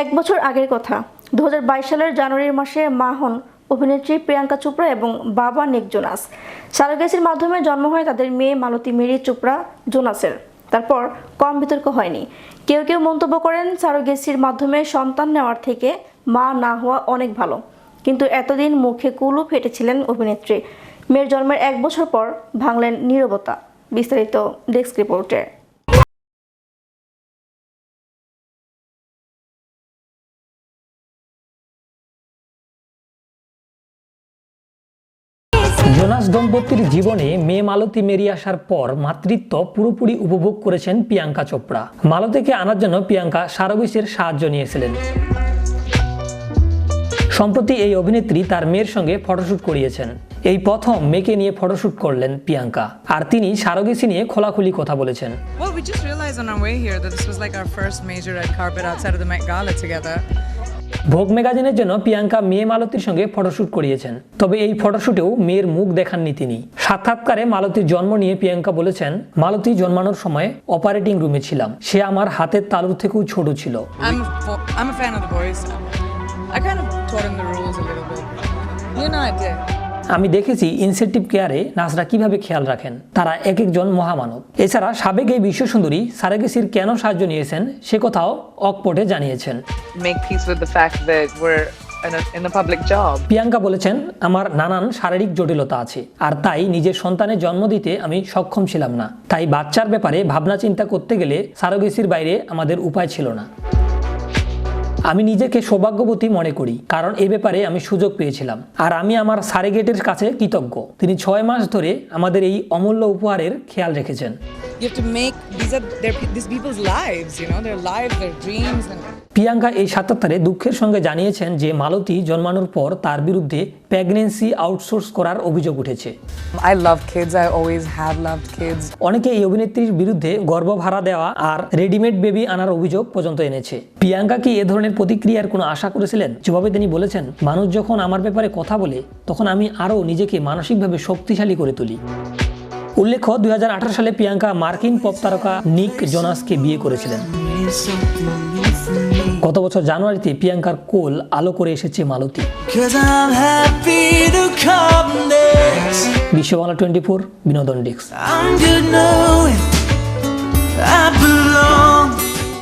এক বছর আগের কথা। দু হাজার বাইশ সালের জানুয়ারি মাসে মা হন অভিনেত্রী প্রিয়াঙ্কা চোপড়া এবং বাবা নিক জোনাস। সারোগেসির মাধ্যমে জন্ম হয় তাদের মেয়ে মালতী মেরি চোপড়া জোনাসের। তারপর কম বিতর্ক হয়নি। কেউ কেউ মন্তব্য করেন, সারোগেসির মাধ্যমে সন্তান নেওয়ার থেকে মা না হওয়া অনেক ভালো। কিন্তু এতদিন মুখে কুলু ফেটেছিলেন অভিনেত্রী। মেয়ের জন্মের এক বছর পর ভাঙলেন নীরবতা। বিস্তারিত ডেস্ক রিপোর্টে। জোনাস দম্পতির জীবনে মেয়ে মালতী মেরি আসার পর মাতৃত্ব পুরোপুরি উপভোগ করেছেন প্রিয়াঙ্কা চোপড়া। মালতীকে আনার জন্য প্রিয়াঙ্কা সারবিসের সাহায্য নিয়েছিলেন। সম্প্রতি এই অভিনেত্রী তার মেয়ের সঙ্গে ফটোশ্যুট করিয়েছেন। এই প্রথম মেয়েকে নিয়ে ফটোশ্যুট করলেন প্রিয়াঙ্কা। আর তিনি সারোগেসি নিয়ে খোলাখুলি কথা বলেছেন। Well, we just realized on our way here that this was like our first major red carpet outside of the Met Gala together. ভোগ ম্যাগাজিনের জন্য প্রিয়াঙ্কা মেয়ে মালতীর সঙ্গে ফটোশ্যুট করিয়েছেন। তবে এই ফটোশ্যুটেও মেয়ের মুখ দেখাননি তিনি। সাক্ষাৎকারে মালতীর জন্ম নিয়ে প্রিয়াঙ্কা বলেছেন মালতী জন্মানোর সময় অপারেটিং রুমে ছিলাম। সে আমার হাতের তালুর থেকেও ছোট ছিল. You know, I did. আমি দেখেছি ইনসেন্টিভ কেয়ারে নার্সরা কীভাবে খেয়াল রাখেন। তারা এক একজন মহামানব। এছাড়া সাবেক এই বিশ্ব সুন্দরী সারাগেসির কেন সাহায্য নিয়েছেন সে কথাও অকপটে জানিয়েছেন. প্রিয়াঙ্কা বলেছেন আমার নানান শারীরিক জটিলতা আছে আর তাই নিজের সন্তানের জন্ম দিতে আমি সক্ষম ছিলাম না। তাই বাচ্চার ব্যাপারে ভাবনা চিন্তা করতে গেলে সারোগেসির বাইরে আমাদের উপায় ছিল না। আমি নিজেকে সৌভাগ্যবতী মনে করি, কারণ এ ব্যাপারে আমি সুযোগ পেয়েছিলাম। আর আমি আমার সারেগেটের কাছে কৃতজ্ঞ। তিনি ছয় মাস ধরে আমাদের এই অমূল্য উপহারের খেয়াল রেখেছেন। You have to make these are their, these people's lives, you know, their lives, their dreams, and Priyanka এই সাক্ষাৎকারে দুঃখের সঙ্গে জানিয়েছেন যে মালতী জন্মানোর পর তার বিরুদ্ধে প্রেগনেন্সি আউটসোর্স করার অভিযোগ উঠেছে I love kids. I always have loved kids. অনেকে এই অভিনেত্রীর বিরুদ্ধে গর্ভ ভাড়া দেওয়া আর রেডিমেড বেবি আনার অভিযোগ পর্যন্ত এনেছে প্রিয়াঙ্কা কি এ ধরনের প্রতিক্রিয়ার কোনো আশা করেছিলেন যেভাবে তিনি বলেছেন মানুষ যখন আমার ব্যাপারে কথা বলে তখন আমি আরও নিজেকে মানসিকভাবে শক্তিশালী করে তুলি উল্লেখ্য, দুই হাজার আঠারো সালে প্রিয়াঙ্কা মার্কিন পপ তারকা নিক জোনাসকে বিয়ে করেছিলেন গত বছর জানুয়ারিতে প্রিয়াঙ্কার কোল আলো করে এসেছে মালতী Cause I'm happy to come next. বিশ্ব বাংলা টোয়েন্টি ফোর বিনোদন ডেস্ক